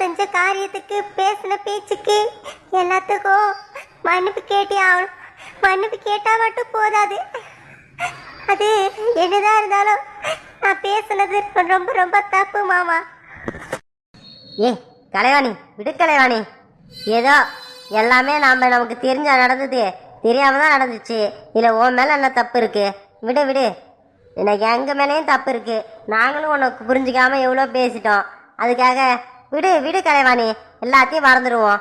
செஞ்ச காரியத்துக்கு பேசின பேச்சுக்கு எல்லாத்துக்கும் மன்னிப்பு கேட்டே ஆகணும். மன்னிப்பு கேட்டால் மட்டும் போதாது. அது என்னதான் இருந்தாலும் நான் பேசுனது ரொம்ப ரொம்ப தப்பு மாமா. ஏ கலைவாணி விடு கலைவாணி. ஏதோ எல்லாமே நாம் நமக்கு தெரிஞ்சா நடந்தது. தெரியாம தான் நடந்துச்சு. இல்லை உன் மேலே என்ன தப்பு இருக்கு? விடு விடு. எனக்கு எங்கள் மேலேயும் தப்பு இருக்கு. நாங்களும் உனக்கு புரிஞ்சிக்காமல் எவ்வளோ பேசிட்டோம். அதுக்காக விடு விடு கலைவாணி. எல்லாத்தையும் மறந்துடுவோம்.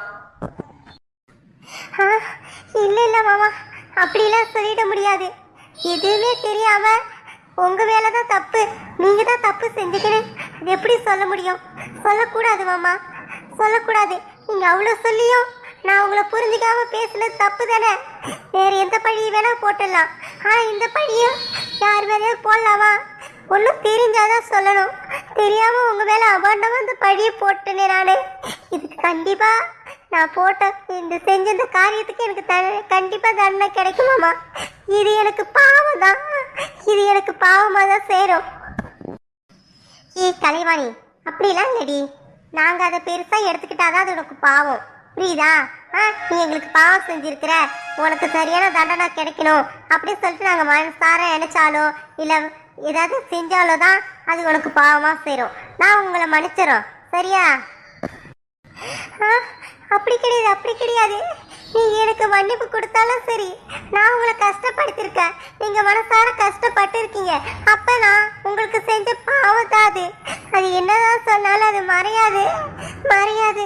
இல்லை இல்லை மாமா. அப்படிலாம் சொல்லிட முடியாது. எதுவுமே தெரியாம உங்க மேல தான் தப்பு. நீங்க தான் தப்பு செஞ்சுக்கணும் அது எப்படி சொல்ல முடியும்? சொல்லக்கூடாது மாமா. சொல்லக்கூடாது. நீங்க அவ்வளோ சொல்லியும் நான் உங்களை புரிஞ்சுக்காம பேசுனது தப்பு தானே? வேற எந்த பழியும் வேணா போட்டுடலாம். ஆனா இந்த பழியும் யார் மேலேயும் போடலாமா? ஒன்றும் தெரிஞ்சாதான் சொல்லணும். தெரியாமல் உங்கள் மேலே அபாண்டமா வந்து பழியை போட்டேனே நானு. இதுக்கு கண்டிப்பாக நான் போட்ட இந்த செஞ்ச இந்த காரியத்துக்கு எனக்கு த கண்டிப்பாக தண்டனை கிடைக்குமாமா இது எனக்கு பாவம் தான் இது எனக்கு பாவமாக தான் சேரும். ஏய் கலைவாணி அப்படிலாம் இல்லடி. நாங்கள் அதை பெருசாக எடுத்துக்கிட்டாதான் அது உனக்கு பாவம். புரியுதா? ஆ நீ எங்களுக்கு பாவம் செஞ்சிருக்கிற. உனக்கு சரியான தண்டனை கிடைக்கணும் அப்படின்னு சொல்லிட்டு நாங்கள் மனசார நினைச்சாலோ இல்லை ஏதாவது செஞ்சாலோ தான் அது உனக்கு பாவமாக சேரும். நான் உங்களை மன்னிச்சிடும் சரியா? ஆ, அப்படி கிடையாது அப்படி கிடையாது. நீங்க எனக்கு மன்னிப்பு கொடுத்தாலும் சரி. நான் உங்களை கஷ்டப்படுத்திருக்கேன் நீங்க மனசார கஷ்டப்பட்டு இருக்கீங்க அப்ப நான் உங்களுக்கு செஞ்ச பாவம் தாது அது. அது என்னதான் சொன்னாலும் அது மறையாது. மறையாது.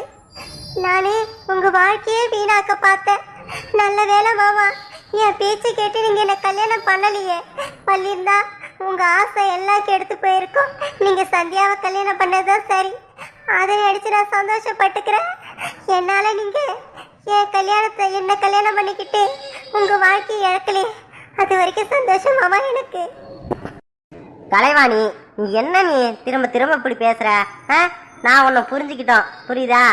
நானே உங்க வாழ்க்கையே வீணாக்க பார்த்தேன். நல்ல வேலை மாமா என் பேச்சு கேட்டு நீங்க என்ன கல்யாணம் பண்ணலையே. பண்ணியிருந்தா உங்க ஆசை எல்லாம் கெடுத்து போயிருக்கும். நீங்க சந்தியாவை கல்யாணம் பண்ணதான் சரி. அதை அடிச்சு நான் சந்தோஷப்பட்டுக்கிறேன். என்னால நீங்க என் கல்யாணத்தை என்ன கல்யாணம் பண்ணிக்கிட்டு உங்க வாழ்க்கையை இழக்கலையே. அது வரைக்கும் சந்தோஷமாமா எனக்கு. கலைவாணி நீ என்ன நீ திரும்ப திரும்ப இப்படி பேசுற? ஆ? நான் உன்னை புரிஞ்சுக்கிட்டோம். புரியுதா?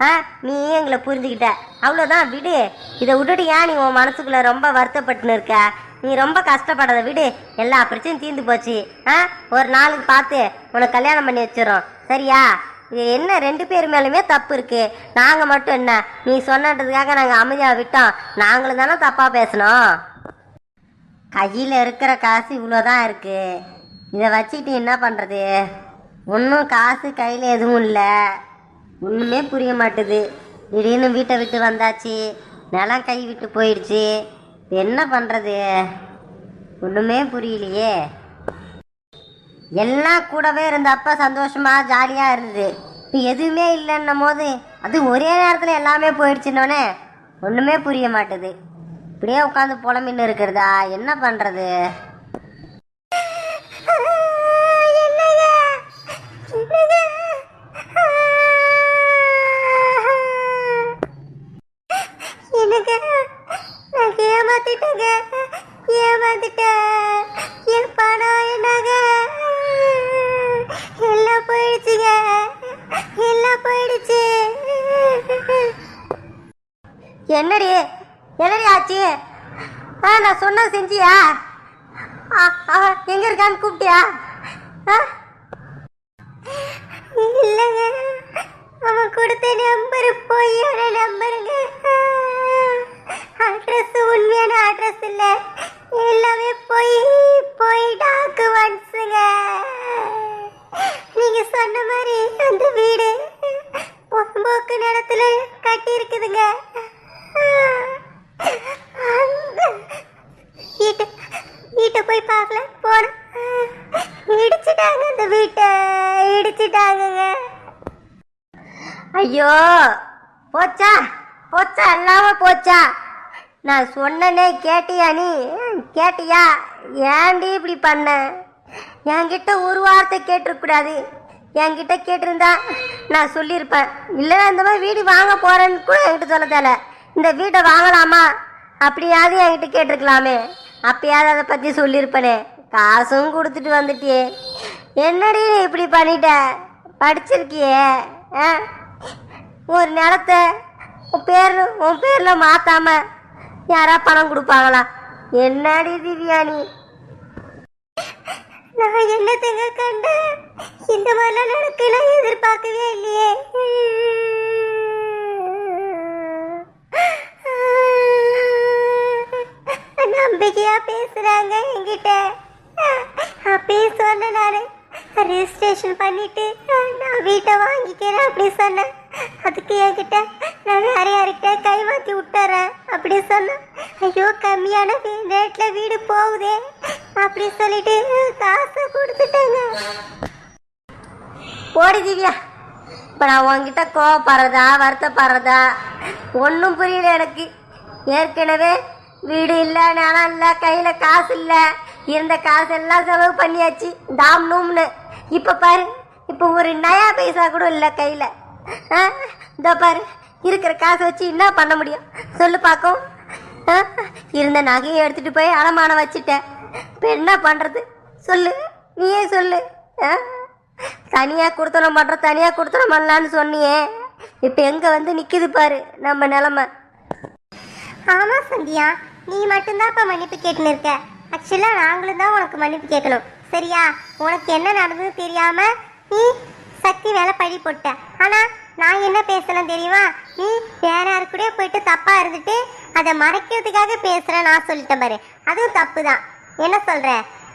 ஆ? நீ எங்களை புரிஞ்சுக்கிட்ட. அவ்வளோதான் விடு. இதை விட்டுட்டு ஏன் நீ உன் மனசுக்குள்ள ரொம்ப வருத்தப்பட்டுன்னு இருக்க? நீ ரொம்ப கஷ்டப்படாத விடு. எல்லா பிரச்சனையும் தீர்ந்து போச்சு. ஆ? ஒரு நாளுக்கு பார்த்து உனக்கு கல்யாணம் பண்ணி வச்சிடறோம். சரியா? இது என்ன ரெண்டு பேர் மேலுமே தப்பு இருக்கு. நாங்கள் மட்டும் என்ன? நீ சொன்னதுக்காக நாங்கள் அமைதியாக விட்டோம். நாங்களும் தானே தப்பாக பேசணும் கையில் இருக்கிற காசு இவ்வளோதான் இருக்கு. இதை வச்சுக்கிட்டு என்ன பண்ணுறது ஒன்றும் காசு கையில் எதுவும் இல்லை. ஒன்றுமே புரிய மாட்டுது. திடீர்னு வீட்டை விட்டு வந்தாச்சு. நிலம் கை விட்டு போயிடுச்சு. என்ன பண்ணுறது ஒன்றுமே புரியலையே. எல்லாம் கூடவே இருந்தப்ப சந்தோஷமாக ஜாலியாக இருந்தது. இப்போ எதுவுமே இல்லைன்னும் போது அது ஒரே நேரத்தில் எல்லாமே போயிடுச்சுன்னொன்னே ஒன்றுமே புரிய மாட்டுது. இப்படியே உட்காந்து புலம்பின்னு இருக்கிறதா? என்ன பண்ணுறது இருக்கான்னு கூப்பிட்டியா? இல்லைங்க. அவன் கொடுத்த நம்பர் பொய்யான நம்பருங்க அட்ரஸ் உண்மையான அட்ரஸ் இல்லை. எல்லாமே பொய் போய் டாக்குமெண்ட்ஸுங்க நீங்க சொன்ன மாதிரி அந்த வீடு பொம்போக்கு நிலத்துல கட்டி இருக்குதுங்க வீட்டை போய் பார்க்கல போன இடிச்சிட்டாங்க அந்த வீட்டை இடிச்சிட்டாங்கங்க. ஐயோ போச்சா? போச்சா? இல்லாம போச்சா? நான் சொன்னனே கேட்டியா நீ? கேட்டியா? ஏன்டி இப்படி பண்ண? என்கிட்ட ஒரு வார்த்தை கேட்டிருக்கூடாது என்கிட்ட கேட்டிருந்தா நான் சொல்லியிருப்பேன். இல்லை இந்த மாதிரி வீடு வாங்க போறேன்னு கூட என்கிட்ட சொல்ல தேவை இந்த வீட்டை வாங்கலாமா? அப்படியாவது என்கிட்ட கேட்டிருக்கலாமே. அப்பயாவது அதை பற்றி சொல்லியிருப்பேனே. காசும் கொடுத்துட்டு வந்துட்டியே. என்னடி நீ இப்படி பண்ணிட்ட? படிச்சிருக்கியே. ஆ? ஒரு நிலத்த உன் பேர் உன் பேரில் மாற்றாம யாரா பணம் கொடுப்பாங்களா? என்னடி திவ்யா நீ நான் என்னத்தங்க கண்டேன்? இந்த மாதிரிலாம் நடக்க நான் எதிர்பார்க்கவே இல்லையே. நம்பிக்கையா பேசுறாங்க என்கிட்ட. அப்பயே சொன்னேன் நானு ரெஜிஸ்ட்ரேஷன் பண்ணிட்டு நான் வீட்டை வாங்கிக்கிறேன் அப்படி சொன்னேன். அதுக்கு என்கிட்ட நான் வேற யாருக்கிட்ட கை மாற்றி விட்டுறேன் அப்படி சொன்னேன். ஐயோ கம்மியான ரேட்டில் வீடு போகுதே அப்படி சொல்லிட்டு காசை கொடுத்துட்டாங்க. போடி திவ்யா. இப்போ நான் உங்ககிட்ட கோவப்படுறதா வருத்தப்படுறதா ஒன்றும் புரியல எனக்கு. ஏற்கனவே வீடு இல்லை நிலம் இல்லை கையில் காசு இல்லை. இருந்த காசு எல்லாம் செலவு பண்ணியாச்சு. தாம் நூம்னு. இப்போ பாரு இப்போ ஒரு நயா பைசா கூட இல்லை கையில். ஆ இதோ பாரு இருக்கிற காசை வச்சு என்ன பண்ண முடியும்? சொல்லு பார்க்கும் இருந்த நகையை எடுத்துகிட்டு போய் அடமானம் வச்சுட்டேன். இப்போ என்ன பண்ணுறது சொல்லு நீயே சொல்லு. ஆ தனியாக கொடுத்தனம் பண்ணுற தனியாக கொடுத்தனம் பண்ணலான்னு சொன்னியே. இப்போ எங்கே வந்து நிற்கிது பாரு நம்ம நிலமை. ஆமா சந்தியா நீ மட்டும்தான் இப்போ மன்னிப்பு கேட்டுன்னு இருக்க ஆக்சுவலா நாங்களும் தான் உனக்கு மன்னிப்பு கேட்கணும். சரியா? உனக்கு என்ன நடந்தது தெரியாம நீ சக்தி வேலை பழி போட்ட. ஆனா நான் என்ன பேசணும் தெரியுமா? நீ வேற யாரு போயிட்டு தப்பாக இருந்துட்டு அதை மறைக்கிறதுக்காக பேசுகிறேன் நான் சொல்லிட்டேன் பாரு. அதுவும் தப்பு தான் என்ன சொல்ற?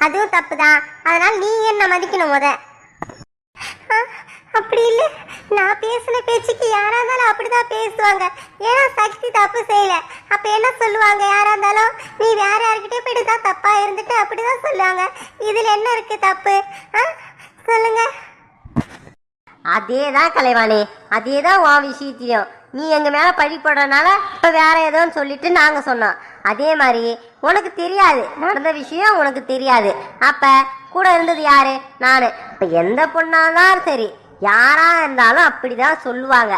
அதுவும் தப்பு தான் அதனால் நீ என்ன மதிக்கணும் முத? அப்படி இல்லை. நான் பேசின பேச்சுக்கு யாரா இருந்தாலும் அப்படிதான் பேசுவாங்க. ஏன்னா சக்தி தப்பு செய்யல. அப்ப என்ன சொல்லுவாங்க? யாரா இருந்தாலும் நீ வேற யார்கிட்டயே போயிட்டு தான் தப்பா இருந்துட்டு அப்படிதான் சொல்லுவாங்க. இதுல என்ன இருக்கு தப்பு? ஆ? சொல்லுங்க. அதே தான் கலைவாணி. அதே தான் உன் விஷயத்திலையும். நீ எங்கள் மேலே பழி போடுறதுனால இப்போ வேற ஏதோன்னு சொல்லிட்டு நாங்கள் சொன்னோம். அதே மாதிரி உனக்கு தெரியாது. நடந்த விஷயம் உனக்கு தெரியாது. அப்போ கூட இருந்தது யாரு? நான். இப்போ எந்த பொண்ணாக இருந்தாலும் சரி. யாராக இருந்தாலும் அப்படி தான் சொல்லுவாங்க.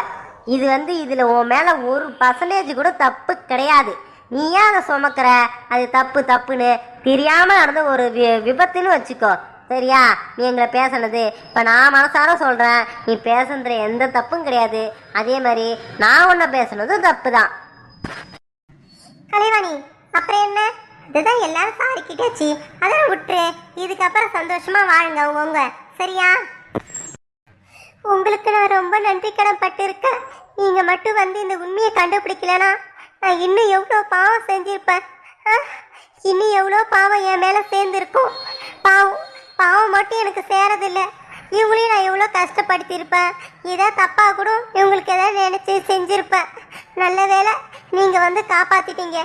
இது வந்து இதில் உன் மேலே ஒரு பர்சன்டேஜ் கூட தப்பு கிடையாது. நீ ஏன் அதை சுமக்கிற? அது தப்பு தப்புன்னு தெரியாமல் நடந்த ஒரு வி விபத்துன்னு வச்சுக்கோ. சரியா? நீ எங்களை பேசுனது. இப்போ நான் மனசார சொல்கிறேன் நீ பேசுனதுல எந்த தப்பும் கிடையாது. அதே மாதிரி நான் உன்னை பேசுனதும் தப்பு தான் கலைவாணி அப்புறம் என்ன? இதுதான் எல்லாரும் சாரி கிட்டாச்சு. அதெல்லாம் விட்டுரு. இதுக்கப்புறம் சந்தோஷமாக வாழுங்க உங்க. சரியா? உங்களுக்கு நான் ரொம்ப நன்றி கடன் பட்டிருக்கேன். நீங்கள் மட்டும் வந்து இந்த உண்மையை கண்டுபிடிக்கலனா நான் இன்னும் எவ்வளோ பாவம் செஞ்சிருப்பேன். ஆ? இன்னும் எவ்வளோ பாவம் என் மேலே சேர்ந்துருக்கும். பாவம் பாவம் மட்டும் எனக்கு சேரதில்லை. இவங்களையும் நான் எவ்வளோ கஷ்டப்படுத்தியிருப்பேன். ஏதோ தப்பாக கூட இவங்களுக்கு எதாவது நினச்சி செஞ்சுருப்பேன். நல்ல வேலை நீங்கள் வந்து காப்பாற்றிட்டீங்க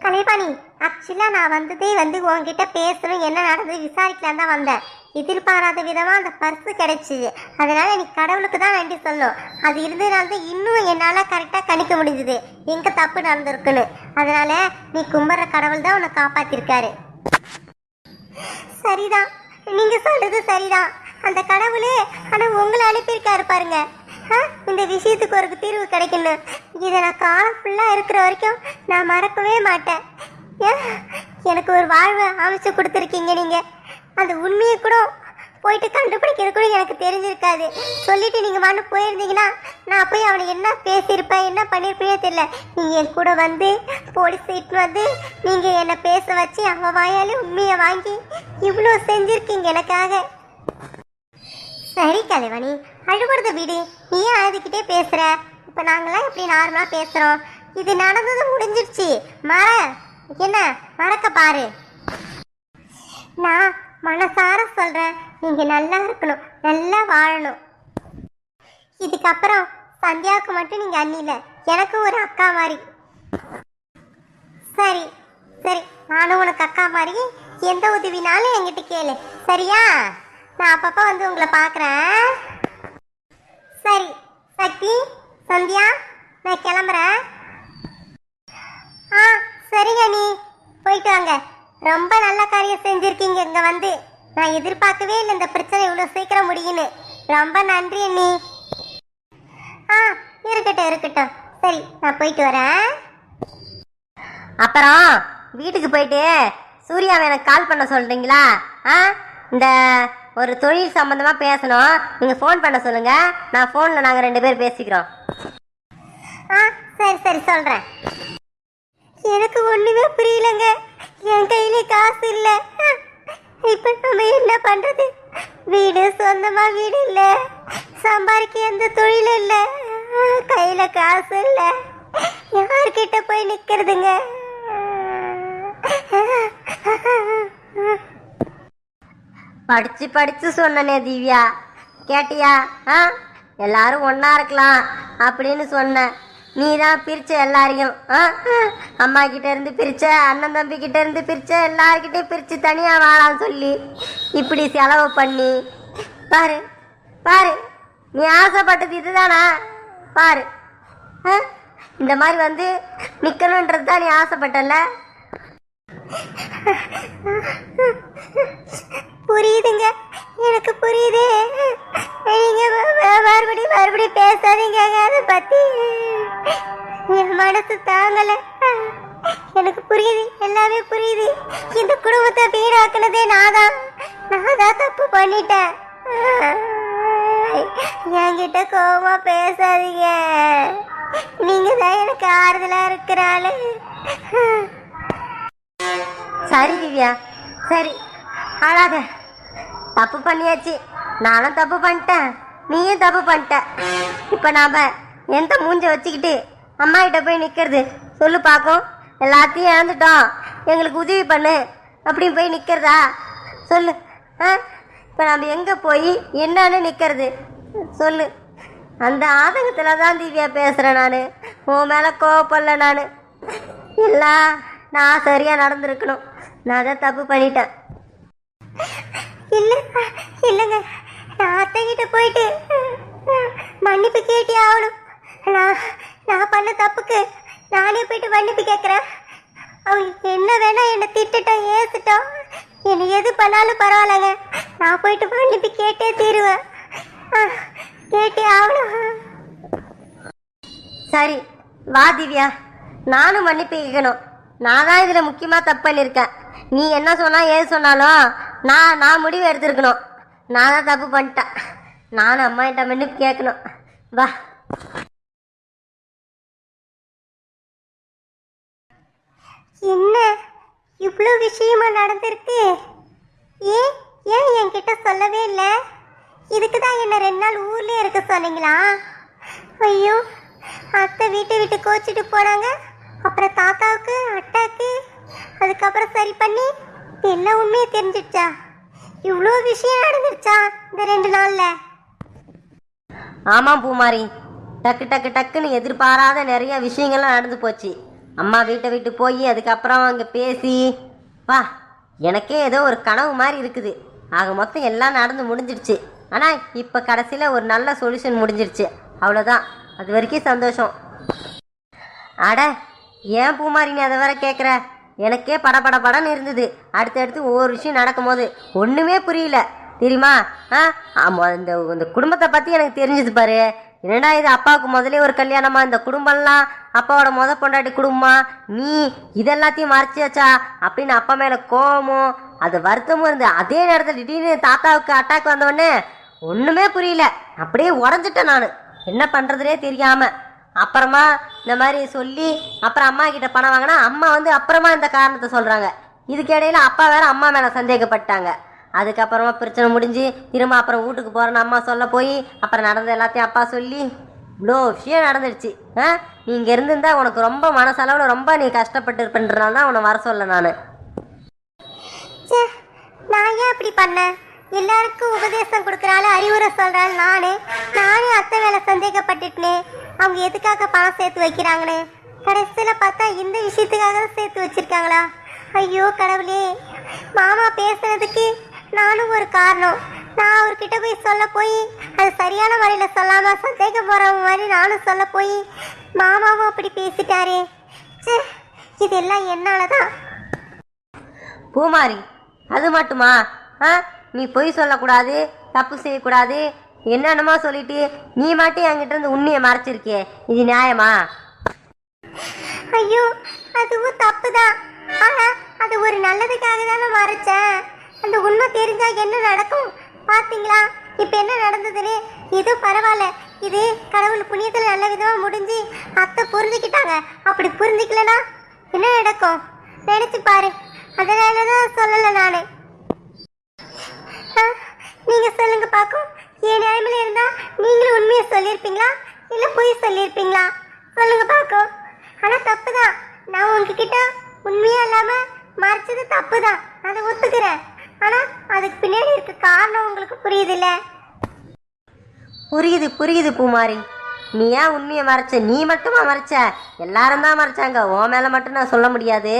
கலைபாணி ஆக்சுவலாக நான் வந்ததே வந்து உங்ககிட்ட பேசணும். என்ன நடந்தது? விசாரிக்கலாம் தான் வந்தேன். எதிர்பாராத விதமாக அந்த பர்ஸு கிடைச்சிது அதனால் எனக்கு கடவுளுக்கு தான் நன்றி சொல்லணும் அது இருந்ததுனால தான் இன்னும் என்னால் கரெக்டாக கணிக்க முடிஞ்சுது. எங்கே தப்பு நடந்திருக்குன்னு. அதனால் நீ கும்பிட்ற கடவுள் தான் உன்னை காப்பாற்றிருக்காரு சரிதான். நீங்கள் சொல்கிறது சரிதான். அந்த கடவுளே ஆனால் உங்களை அனுப்பியிருக்காரு பாருங்க. ஆ, இந்த விஷயத்துக்கு ஒரு தீர்வு கிடைக்கணும் இதை நான் காலம் ஃபுல்லாக இருக்கிற வரைக்கும் நான் மறக்கவே மாட்டேன். ஏன், எனக்கு ஒரு வாழ்வை அமைச்சு கொடுத்துருக்கீங்க நீங்கள் அந்த உண்மையை கூட போயிட்டு கண்டுபிடிக்கிறது கூட எனக்கு தெரிஞ்சிருக்காது. சொல்லிட்டு நீங்க மண்ணு போயிருந்தீங்கன்னா நான் போய் அவனை என்ன பேசியிருப்பேன் என்ன பண்ணியிருப்பேனே தெரியல. நீங்க என் கூட வந்து போலீஸ் இட்டு வந்து நீங்க என்னை பேச வச்சு அவன் வாயாலே உண்மையை வாங்கி இவ்வளோ செஞ்சிருக்கீங்க எனக்காக. சரி கலைவணி அழுகுறத வீடு. நீ ஏன் அழுதுகிட்டே பேசுற? இப்ப நாங்களாம் இப்படி நார்மலா பேசுறோம்? இது நடந்தது முடிஞ்சிருச்சு. மற. என்ன? மறக்க பாரு. நான் மனசார சொல்கிறேன் நீங்கள் நல்லா இருக்கணும். நல்லா வாழணும். இதுக்கப்புறம் சந்தியாவுக்கு மட்டும் நீங்கள் அண்ணில எனக்கு ஒரு அக்கா மாதிரி. சரி சரி. நானும் உனக்கு அக்கா மாதிரி எந்த உதவினாலும் என்கிட்ட கேளு. சரியா? நான் அப்பப்போ வந்து உங்களை பார்க்குறேன் சரி சக்தி சந்தியா நான் கிளம்புறேன். ஆ சரிங்க நீ போயிட்டு வாங்க. ரொம்ப நல்ல காரியம் செஞ்சிருக்கீங்க இங்க வந்து. நான் எதிர்பார்க்கவே இல்லை இந்த பிரச்சனை இவ்வளோ சீக்கிரம் முடியும்னு. ரொம்ப நன்றி அண்ணி. ஆ இருக்கட்டும் இருக்கட்டும். சரி நான் போயிட்டு வரேன். அப்புறம் வீட்டுக்கு போயிட்டு சூர்யாவை எனக்கு கால் பண்ண சொல்கிறீங்களா ஆ இந்த ஒரு தொழில் சம்மந்தமாக பேசணும். நீங்கள் ஃபோன் பண்ண சொல்லுங்கள் நான் ஃபோனில் நாங்கள் ரெண்டு பேர் பேசிக்கிறோம். ஆ சரி சரி சொல்றேன். எனக்கு ஒண்ணுமே என் கையில காசு இல்ல. இப்ப நம்ம என்ன பண்றது? வீடு சொந்தமா வீடு இல்ல. சம்பாதிக்க எந்த தொழில் இல்ல. கையில காசு இல்ல. யார்கிட்ட போய் நிக்கிறதுங்க? படிச்சு படிச்சு சொன்னனே திவ்யா. கேட்டியா? ஆ? எல்லாரும் ஒன்னா இருக்கலாம் அப்படின்னு சொன்ன நீ தான் பிரிச்ச எல்லாரையும் ஆ? அம்மா கிட்ட இருந்து பிரிச்ச அண்ணன் தம்பி கிட்ட இருந்து பிரிச்ச எல்லார்கிட்டையும் பிரிச்சு தனியா வாழான்னு சொல்லி இப்படி செலவு பண்ணி பாரு பாரு நீ ஆசைப்பட்டது இதுதானா? பாரு இந்த மாதிரி வந்து நிக்கணுன்றது தான் நீ ஆசைப்பட்டல மனசு தாங்கல. எனக்கு புரியுது எல்லாமே புரியுது. இந்த குடும்பத்தை வீணாக்குனதே நான் தான் நான் தான் தப்பு பண்ணிட்டேன். என்கிட்ட கோபமா பேசாதீங்க. நீங்க தான் எனக்கு ஆறுதலா இருக்கிறாள். சரி திவ்யா. சரி அழாத தப்பு பண்ணியாச்சு. நானும் தப்பு பண்ணிட்டேன். நீயும் தப்பு பண்ணிட்ட. இப்போ நாம எந்த மூஞ்ச வச்சுக்கிட்டு அம்மா கிட்ட போய் நிற்கிறது சொல்லு பார்க்கும் எல்லாத்தையும் இழந்துட்டோம். எங்களுக்கு உதவி பண்ணு. அப்படின்னு போய் நிற்கிறதா சொல்லு. ஆ? இப்போ நம்ம எங்கே போய் என்னன்னு நிற்கிறது சொல்லு. அந்த ஆதங்கத்தில் தான் திவ்யா பேசுகிறேன் நான். உன் மேலே கோவப்படல நான். எல்லாம் நான் சரியாக நடந்திருக்கணும். நான் தான் தப்பு பண்ணிட்டேன். இல்லை இல்லைங்க. நான் அத்தைகிட்ட போயிட்டு மன்னிப்பு கேட்டே ஆகணும். நான் நான் பண்ண தப்புக்கு நானே போயிட்டு மன்னிப்பு கேட்குறேன் அவங்க என்ன வேணா என்னை திட்டட்டும் ஏசிட்டோம் என்னை எது பண்ணாலும் பரவாயில்லங்க. நான் போயிட்டு மன்னிப்பு கேட்டே தீருவேன். கேட்டே ஆகணும். சரி வா திவ்யா. நானும் மன்னிப்பு கேட்கணும். நான் தான் இதில் முக்கியமாக தப்பு பண்ணியிருக்கேன். நீ என்ன சொன்னால் ஏது சொன்னாலும் நான் நான் முடிவு எடுத்திருக்கணும். நான் தான் தப்பு பண்ணிட்டேன். நானும் அம்மா கிட்ட மன்னிப்பு கேட்கணும். வா. என்ன இவ்வளோ விஷயமா நடந்திருக்கு? ஏன் ஏன் என்கிட்ட சொல்லவே இல்லை? இதுக்கு தான் என்ன ரெண்டு நாள் ஊர்லேயே இருக்க சொன்னீங்களா? ஐயோ அத்தை வீட்டை விட்டு கோச்சிட்டு போனாங்க. அப்புறம் தாத்தாவுக்கு அட்டாக்கு அதுக்கப்புறம் சரி பண்ணி எல்லா உண்மையும் தெரிஞ்சிடுச்சா? இவ்வளோ விஷயம் நடந்துருச்சா இந்த ரெண்டு நாளில்? ஆமாம் பூமாரி. டக்கு டக்கு டக்குன்னு எதிர்பாராத நிறைய விஷயங்கள்லாம் நடந்து போச்சு. அம்மா வீட்டை விட்டு போய் அதுக்கப்புறம் அங்கே பேசி வா எனக்கே ஏதோ ஒரு கனவு மாதிரி இருக்குது. ஆக மொத்தம் எல்லாம் நடந்து முடிஞ்சிடுச்சு. ஆனால் இப்போ கடைசியில் ஒரு நல்ல சொல்யூஷன் முடிஞ்சிடுச்சு. அவ்வளோதான் அது வரைக்கும் சந்தோஷம். அட ஏன் பூமாரி நீ அதை வேற கேட்குற எனக்கே படபட படன்னு இருந்தது. அடுத்தடுத்து ஒவ்வொரு விஷயம் நடக்கும்போது ஒன்றுமே புரியல. தெரியுமா? ஆ ஆமாம் இந்த இந்த குடும்பத்தை பற்றி எனக்கு தெரிஞ்சது பாரு. என்னடா இது அப்பாவுக்கு முதலே ஒரு கல்யாணமா? இந்த குடும்பம்லாம் அப்பாவோட முத பொண்டாட்டி குடும்பமா? நீ இதெல்லாத்தையும் மறைச்சி வச்சா அப்படின்னு அப்பா மேலே கோபமும் அது வருத்தமும் இருந்து அதே நேரத்தில் திடீர்னு தாத்தாவுக்கு அட்டாக் வந்தவொடனே ஒன்றுமே புரியல. அப்படியே உடஞ்சிட்டேன் நான். என்ன பண்ணுறதுனே தெரியாமல் அப்புறமா இந்த மாதிரி சொல்லி அப்புறம் அம்மா கிட்ட பணம் வாங்கினா அம்மா வந்து அப்புறமா இந்த காரணத்தை சொல்கிறாங்க இதுக்கு இடையில அப்பா வேற அம்மா மேலே சந்தேகப்பட்டாங்க. அதுக்கப்புறமா பிரச்சனை முடிஞ்சு திரும்ப அப்புறம் வீட்டுக்கு போகிறேன்னு அம்மா சொல்ல போய் அப்புறம் நடந்த எல்லாத்தையும் அப்பா சொல்லி இவ்வளோ விஷயம் நடந்துடுச்சு ஆ நீ இங்கே இருந்திருந்தா உனக்கு ரொம்ப மனசளவில் ரொம்ப நீ கஷ்டப்பட்டு இருப்பேன்றனால தான் உன்னை வர சொல்ல நான். ச்சே, நான் ஏன் அப்படி பண்ணேன்? எல்லாருக்கும் உபதேசம் கொடுக்குறாள் அறிவுரை சொல்கிறாள் நானே. நானே அத்தை வேலை சந்தேகப்பட்டுட்டேனே. அவங்க எதுக்காக பணம் சேர்த்து வைக்கிறாங்கன்னு. கடைசியில் பார்த்தா இந்த விஷயத்துக்காக தான் சேர்த்து வச்சிருக்காங்களா? ஐயோ கடவுளே. மாமா பேசுனதுக்கு நானும் ஒரு காரணம். நான் அவர்கிட்ட போய் சொல்ல போய் அது சரியான முறையில சொல்லாம சந்தேகம் போற மாதிரி நானும் சொல்ல போய் மாமாவும் அப்படி பேசிட்டாரே. ச்சே, இதெல்லாம் என்னாலதான்? பூமாரி அது மட்டுமா? ஆ நீ பொய் சொல்லக்கூடாது தப்பு செய்யக்கூடாது என்னென்னமோ சொல்லிட்டு நீ மட்டும் என்கிட்ட இருந்து உண்மையை மறைச்சிருக்கியே. இது நியாயமா? ஐயோ அதுவும் தப்புதான். ஆனா அது ஒரு நல்லதுக்காக தானே மறைச்சேன். அந்த உண்மை தெரிஞ்சா என்ன நடக்கும்? பாத்தீங்களா? இப்ப என்ன நடந்ததுன்னு? இது பரவாயில்ல. இது கடவுள் புண்ணியத்துல நல்ல விதமா முடிஞ்சு அத்தை புரிஞ்சுக்கிட்டாங்க. அப்படி புரிஞ்சுக்கலனா என்ன நடக்கும்? நினைச்சு பாரு. அதனால தான் சொல்லலை நான். நீங்க சொல்லுங்க பாக்கும். என் நிலைமையில இருந்தா நீங்களும் உண்மையை சொல்லியிருப்பீங்களா? இல்ல பொய் சொல்லியிருப்பீங்களா? சொல்லுங்க பாக்கும். ஆனா தப்புதான். நான் உங்ககிட்ட உண்மையா இல்லாம மறைச்சது தப்புதான். அதை ஒத்துக்கிறேன். ஆனா அதுக்கு பின்னாடி இருக்க காரணம் உங்களுக்கு புரியுது இல்ல புரியுது புரியுது பூமாரி. நீ ஏன் உண்மையை மறைச்ச நீ மட்டுமா மறைச்ச? எல்லாரும் தான் மறைச்சாங்க. உன் மேலே மட்டும் நான் சொல்ல முடியாது.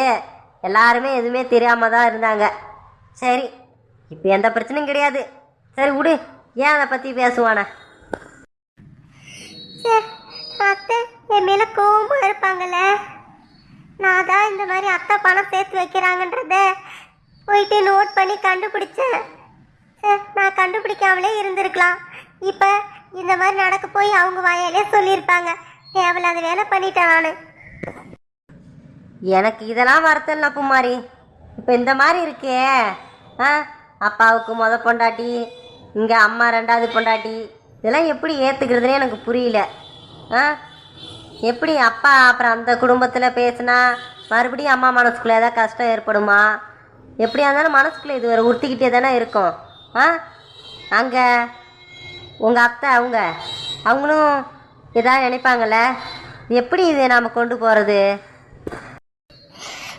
எல்லாருமே எதுவுமே தெரியாம தான் இருந்தாங்க. சரி இப்போ எந்த பிரச்சனையும் கிடையாது. சரி விடு. ஏன் அதை பற்றி பேசுவானே? அத்தை என் மேல கோவமா இருப்பாங்கல்ல? நான் தான் இந்த மாதிரி அத்தை பணம் சேர்த்து வைக்கிறாங்கன்றத போயிட்டு நோட் பண்ணி கண்டுபிடிச்சேன். நான் கண்டுபிடிக்காமலே இருந்திருக்கலாம். இப்போ இந்த மாதிரி நடக்க போய் அவங்க வாயாலே சொல்லியிருப்பாங்க. தேவையில்லாத வேலை பண்ணிட்டேன் நான். எனக்கு இதெல்லாம் வருத்தம் இல்லை இப்போ இந்த மாதிரி இருக்கே. ஆ அப்பாவுக்கு முத பொண்டாட்டி இங்கே அம்மா ரெண்டாவது பொண்டாட்டி இதெல்லாம் எப்படி ஏற்றுக்கிறதுனே எனக்கு புரியல. ஆ எப்படி அப்பா அப்புறம் அந்த குடும்பத்தில் பேசினா மறுபடியும் அம்மா மனசுக்குள்ளே ஏதாவது கஷ்டம் ஏற்படுமா? எப்படியா இருந்தாலும் மனசுக்குள்ளே இது ஒரு உறுத்திக்கிட்டே தானே இருக்கும். ஆ? அங்கே உங்கள் அத்தை அவங்க அவங்களும் இதாக நினைப்பாங்கல்ல? எப்படி இதை நாம் கொண்டு போகிறது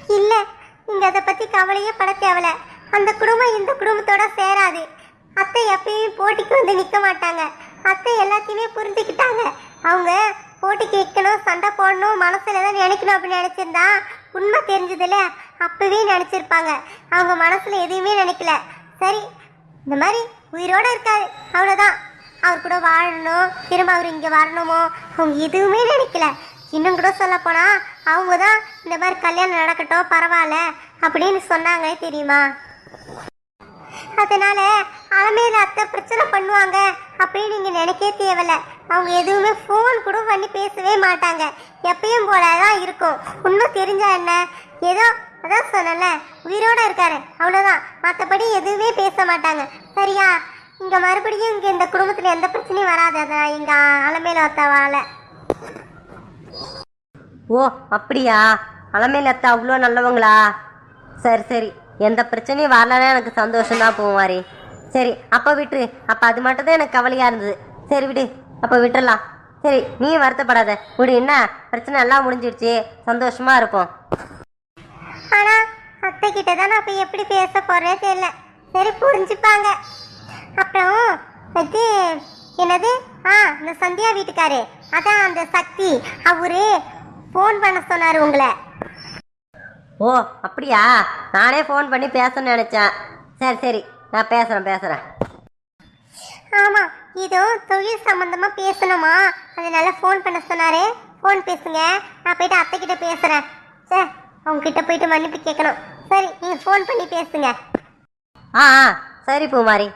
இல்லை நீங்கள் அதை பற்றி கவலையே பட தேவலை. அந்த குடும்பம் இந்த குடும்பத்தோட சேராது. அத்தை எப்பயும் போட்டிக்கு வந்து நிற்க மாட்டாங்க. அத்தை எல்லாத்தையுமே புரிஞ்சுக்கிட்டாங்க. அவங்க போட்டிக்கு வைக்கணும் சண்டை போடணும் மனசில் ஏதாவது நினைக்கணும் அப்படின்னு நினைச்சிருந்தா உண்மை தெரிஞ்சதுல அப்பவே நினைச்சிருப்பாங்க. அவங்க மனசுல எதுவுமே நினைக்கல. சரி இந்த மாதிரி உயிரோட இருக்காரு. அவ்வளவுதான். அவர் கூட வாழணும். திரும்ப அவர் இங்க வரணுமோ? அவங்க எதுவுமே நினைக்கல. இன்னும் கூட சொல்ல போனா அவங்க தான் இந்த மாதிரி கல்யாணம் நடக்கட்டும் பரவாயில்ல அப்படின்னு சொன்னாங்க தெரியுமா? அதனால அலமையில் அத்தை பிரச்சனை பண்ணுவாங்க அப்படின்னு நீங்க நினைக்கவே தேவையில்ல. அவங்க எதுவுமே ஃபோன் கூட பண்ணி பேசவே மாட்டாங்க. எப்பயும் போல இருக்கும். உண்மை தெரிஞ்சா என்ன? ஏதோ அதான் சொன்னல உயிரோட இருக்காரு. அவ்வளோதான் மற்றபடி எதுவுமே பேச மாட்டாங்க. சரியா? இங்கே மறுபடியும் இங்கே இந்த குடும்பத்தில் எந்த பிரச்சனையும் வராது. அதான் எங்கள் அலமேல அத்தாவால் ஓ அப்படியா? அலமேல அத்தா அவ்வளோ நல்லவங்களா? சரி சரி. எந்த பிரச்சனையும் வரலன்னா எனக்கு சந்தோஷம்தான் போவாரி சரி அப்போ விட்டுரு. அப்போ அது மட்டும் தான் எனக்கு கவலையாக இருந்தது. சரி விடு. அப்போ விட்டுடலாம் சரி நீ வருத்தப்படாத. விடு என்ன? பிரச்சனை எல்லாம் முடிஞ்சிடுச்சு சந்தோஷமா இருப்போம் ஆனா அத்தை கிட்ட தான் நான் இப்ப எப்படி பேச போறேன்னு தெரியல. சரி புரிஞ்சுப்பாங்க. அப்புறம் இது என்னது? ஆ இந்த சந்தியா வீட்டுக்காரு. அதான் அந்த சக்தி. அவரு ஃபோன் பண்ண சொன்னாரு உங்களை. ஓ அப்படியா? நானே ஃபோன் பண்ணி பேசணும்னு நினச்சேன். சரி சரி. நான் பேசுகிறேன் பேசுகிறேன் ஆமா இதோ தொழில் சம்பந்தமா பேசணுமா? அதனால ஃபோன் பண்ண சொன்னாரு. ஃபோன் பேசுங்க. நான் போயிட்டு அத்தை கிட்ட பேசுறேன். சே அவங்க கிட்ட போயிட்டு மன்னிப்பு கேட்கணும் சரி நீங்க ஃபோன் பண்ணி பேசுங்க. ஆ ஆ. சரி பூமாரி.